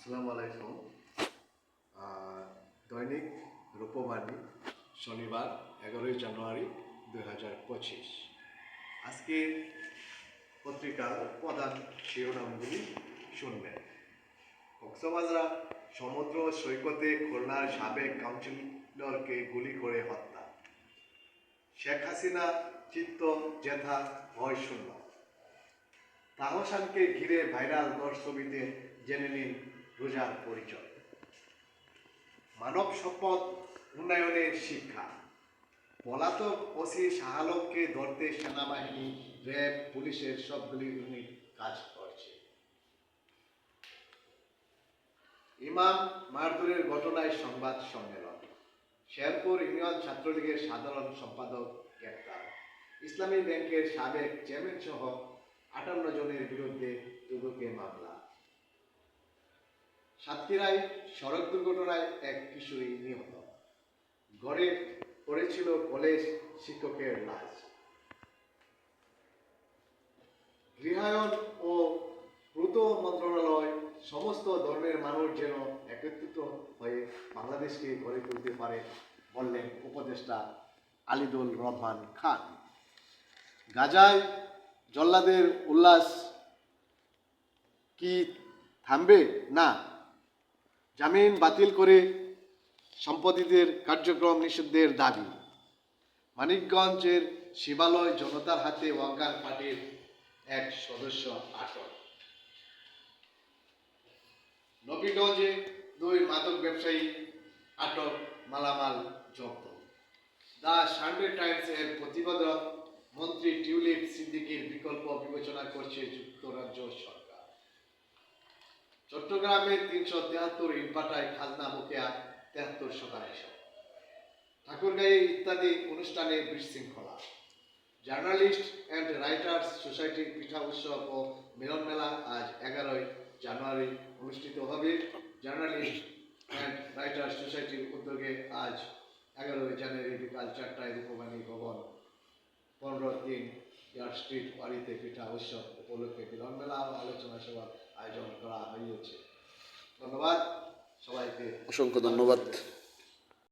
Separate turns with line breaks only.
আসসালামু আলাইকুম দৈনিক রূপবাণী শনিবার, এগারোই জানুয়ারি দুই হাজার পঁচিশ। আজকে পত্রিকার প্রধান শিরোনামগুলি শুনবেন। কক্সবাজার, সমুদ্র, সৈকতে খুলনার সাবেক কাউন্সিলরকে গুলি করে হত্যা। শেখ হাসিনা চিত্ত জেঠা ভয় শূন্য। তাহসানকে ঘিরে ভাইরাল দশ ছবিতে জেনে রোজার পরিচয়। মানব সম্পদ উন্নয়নের শিক্ষা। পলাতক ওসি শাহালককে ধরতে সেনাবাহিনী, র্যাব, পুলিশের সবগুলি ইউনিট কাজ করছে। ইমাম মারধরের ঘটনায় সংবাদ সম্মেলন। শেরপুর ইউনিয়ন ছাত্রলীগের সাধারণ সম্পাদক গ্রেপ্তার। ইসলামী ব্যাংকের সাবেক চেয়ারম্যান সহ আটান্ন জনের বিরুদ্ধে দুদকে মামলা। সাতক্ষীরায় সড়ক দুর্ঘটনায় এক কিশোরী নিহত। ঘরে পড়েছিল কলেজ শিক্ষকের লাশ। গৃহায়ন ও দ্রুত মন্ত্রণালয় সমস্ত ধর্মের মানুষ যেন একত্রিত হয়ে বাংলাদেশকে গড়ে তুলতে পারে বললেন উপদেষ্টা আলিদুল রহমান খান। গাজায় জল্লাদের উল্লাস কি থামবে? না জামিন বাতিল করে সম্পত্তিদের কার্যক্রম নিষিদ্ধের দাবি। মানিকগঞ্জের শিবালয় জনতার হাতে ওয়াঙ্কার পার্টির এক সদস্য আটক। নবীগঞ্জে দুই মাদক ব্যবসায়ী আটক মালামাল জব্দ। দ্য সানডে টাইমস এর প্রতিবেদন মন্ত্রী টিউলিপ সিদ্দিকির বিকল্প বিবেচনা করছে যুক্তরাজ্য সরকার। চট্টগ্রামে তিনশো তেহাত্তর ইটভাটায় খাজনা বকেয়া তেহাত্তর শতাংশ। ঠাকুরগাঁয়ে ইত্যাদি অনুষ্ঠানে বিশৃঙ্খলা। জার্নালিস্ট অ্যান্ড রাইটার্স সোসাইটির পিঠা উৎসব ও মিলন মেলা আজ এগারোই জানুয়ারি অনুষ্ঠিত হবে। জার্নালিস্ট অ্যান্ড রাইটার্স সোসাইটির উদ্যোগে আজ এগারোই জানুয়ারি বিকাল চারটায় রূপবাণী ভবন। পনেরো তিন ইয়ার স্ট্রিট বাড়িতে পিঠা উৎসব উপলক্ষে মিলন মেলা ও আলোচনা সভার আয়োজন করা হয়েছে। ধন্যবাদ। সবাইকে
অসংখ্য ধন্যবাদ।